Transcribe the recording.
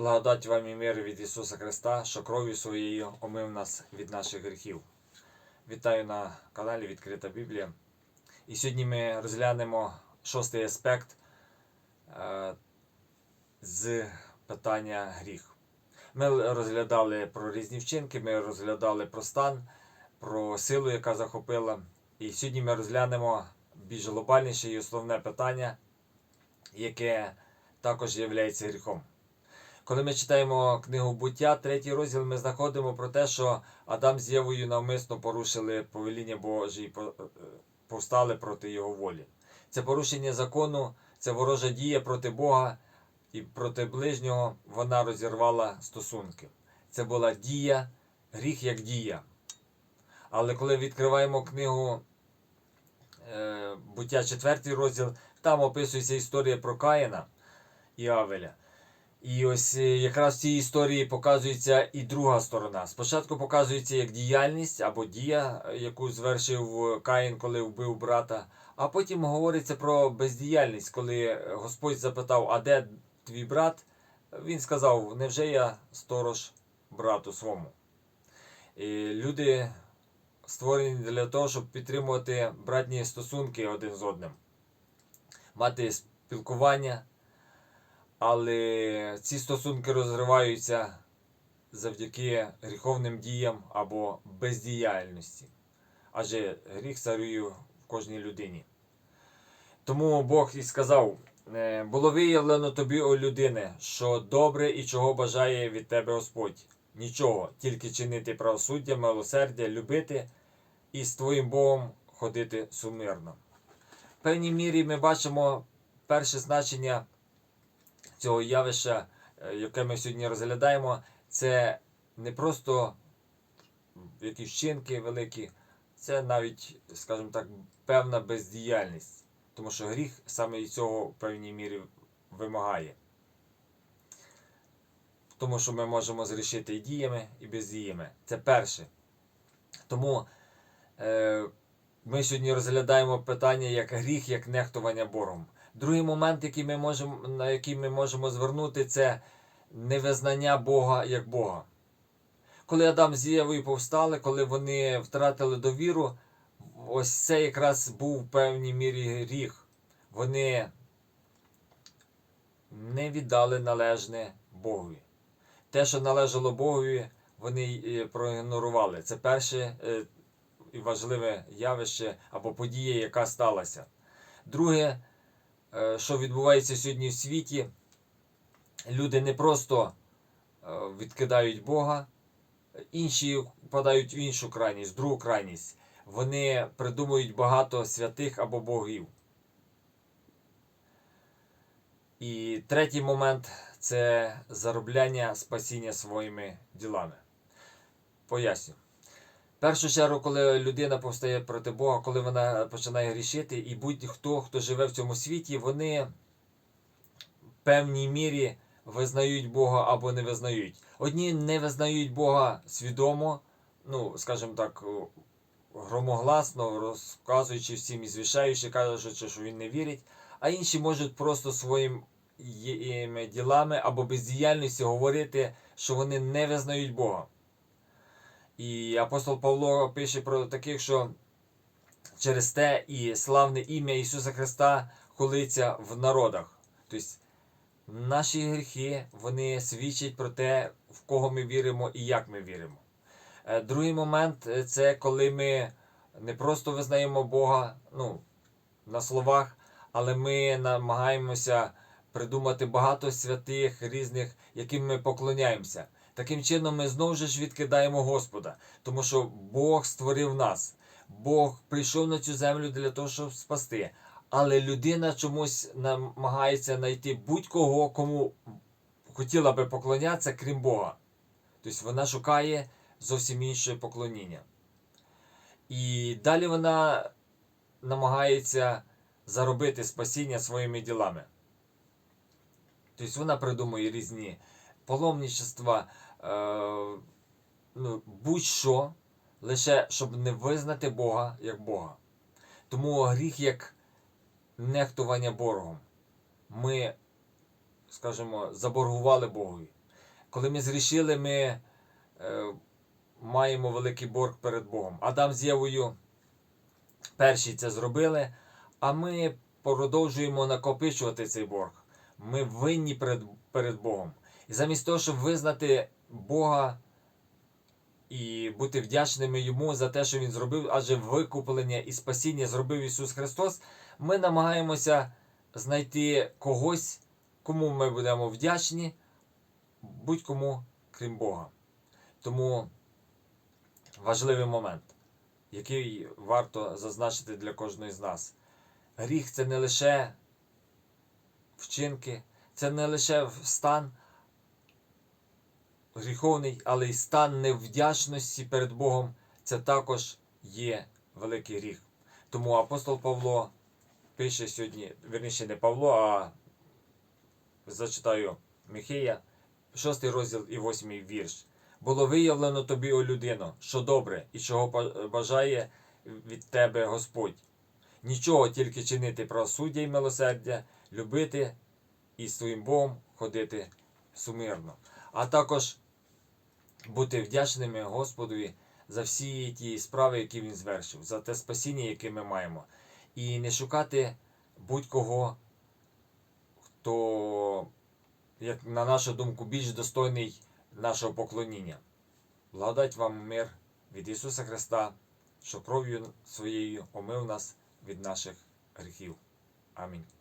Благодать вам і мир від Ісуса Христа, що кров'ю своєю омив нас від наших гріхів. Вітаю на каналі Відкрита Біблія. І сьогодні ми розглянемо шостий аспект е, з питання гріх. Ми розглядали про різні вчинки, ми розглядали про стан, про силу, яка захопила. І сьогодні ми розглянемо більш глобальніше і основне питання, яке також є гріхом. Коли ми читаємо книгу буття, третій розділ, ми знаходимо про те, що Адам з Євою навмисно порушили повеління Боже і е, повстали проти його волі. Це порушення закону, це ворожа дія проти Бога і проти ближнього вона розірвала стосунки. Це була дія, гріх як дія. Але коли відкриваємо книгу е, буття, четвертий розділ, там описується історія про Каїна і Авеля. І ось е, якраз в цій історії показується і друга сторона. Спочатку показується як діяльність або дія, е, яку звершив Каїн, коли вбив брата. А потім говориться про бездіяльність, коли Господь запитав, а де твій брат? Він сказав, невже я сторож брату свому. І люди створені для того, щоб підтримувати братні стосунки один з одним, мати спілкування. Але ці стосунки розриваються завдяки гріховним діям або бездіяльності. Адже гріх царює в кожній людині. Тому Бог і сказав: е, було виявлено тобі, о людине, що добре і чого бажає від тебе Господь. Нічого, тільки чинити правосуддя, милосердя, любити і з твоїм Богом ходити сумирно. В певній мірі ми бачимо перше значення цього явища, е, яке ми сьогодні розглядаємо, це не просто якісь вчинки великі, це навіть, скажімо так, певна бездіяльність. Тому що гріх саме і цього в певній мірі вимагає. Тому що ми можемо зрішити і діями, і бездіями. Це перше. Тому е, ми сьогодні розглядаємо питання як гріх, як нехтування Богом. Другий момент, який ми можемо, на який ми можемо звернути, це невизнання Бога як Бога. Коли Адам з Євою повстали, коли вони втратили довіру, ось це якраз був в певній мірі гріх. Вони не віддали належне Богові. Те, що належало Богові, вони проігнорували. Це перше е, і важливе явище або подія, яка сталася. Друге, що відбувається сьогодні в світі, люди не просто е, відкидають Бога, інші впадають в іншу крайність, в другу крайність. Вони придумують багато святих або богів. І третій момент це заробляння спасіння своїми ділами. Поясню. Першу чергу, коли людина повстає проти Бога, коли вона починає грішити, і будь-хто, хто живе в цьому світі, вони в певній мірі визнають Бога або не визнають. Одні не визнають Бога свідомо, ну, скажімо так, громогласно, розказуючи всім і звішаючи, кажучи, що він не вірить, а інші можуть просто своїм ділами або бездіяльністю говорити, що вони не визнають Бога. І апостол Павло пише про таких, що через те і славне ім'я Ісуса Христа хулиться в народах. Тобто наші гріхи вони свідчать про те, в кого ми віримо і як ми віримо. Е, Другий момент е, це коли ми не просто визнаємо Бога ну, на словах, але ми намагаємося придумати багато святих різних, яким ми поклоняємося. Таким чином, ми знову ж відкидаємо Господа, тому що Бог створив нас. Бог прийшов на цю землю для того, щоб спасти. Але людина чомусь намагається знайти будь-кого, кому хотіла би поклонятися, крім Бога. Тобто вона шукає зовсім інше поклоніння. І далі вона намагається заробити спасіння своїми ділами. Тобто вона придумує різні паломничества, ну, будь-що, лише щоб не визнати Бога як Бога. Тому гріх як нехтування боргом. Ми, скажімо, заборгували Богові. Коли ми зрішили, ми е, маємо великий борг перед Богом. Адам з Євою перші це зробили, а ми продовжуємо накопичувати цей борг. Ми винні перед, перед Богом. І замість того, щоб визнати Бога і бути вдячними йому за те, що він зробив, адже викуплення і спасіння зробив Ісус Христос, ми намагаємося знайти когось, кому ми будемо вдячні, будь-кому, крім Бога. Тому важливий момент, який варто зазначити для кожної з нас. Гріх це не лише вчинки, це не лише стан гріховний, але й стан невдячності перед Богом це також є великий гріх. Тому апостол Павло пише сьогодні, верніше не Павло, а зачитаю Михея, 6 розділ і 8 вірш. Було виявлено тобі, о людино, що добре і чого бажає від тебе Господь. Нічого тільки чинити правосуддя і милосердя, любити і з твоїм Богом ходити сумирно. А також бути вдячними Господові за всі ті справи, які він звершив, за те спасіння, яке ми маємо. І не шукати будь-кого, хто, як на нашу думку, більш достойний нашого поклоніння. Благодать вам мир від Ісуса Христа, що кров'ю своєю омив нас від наших гріхів. Амінь.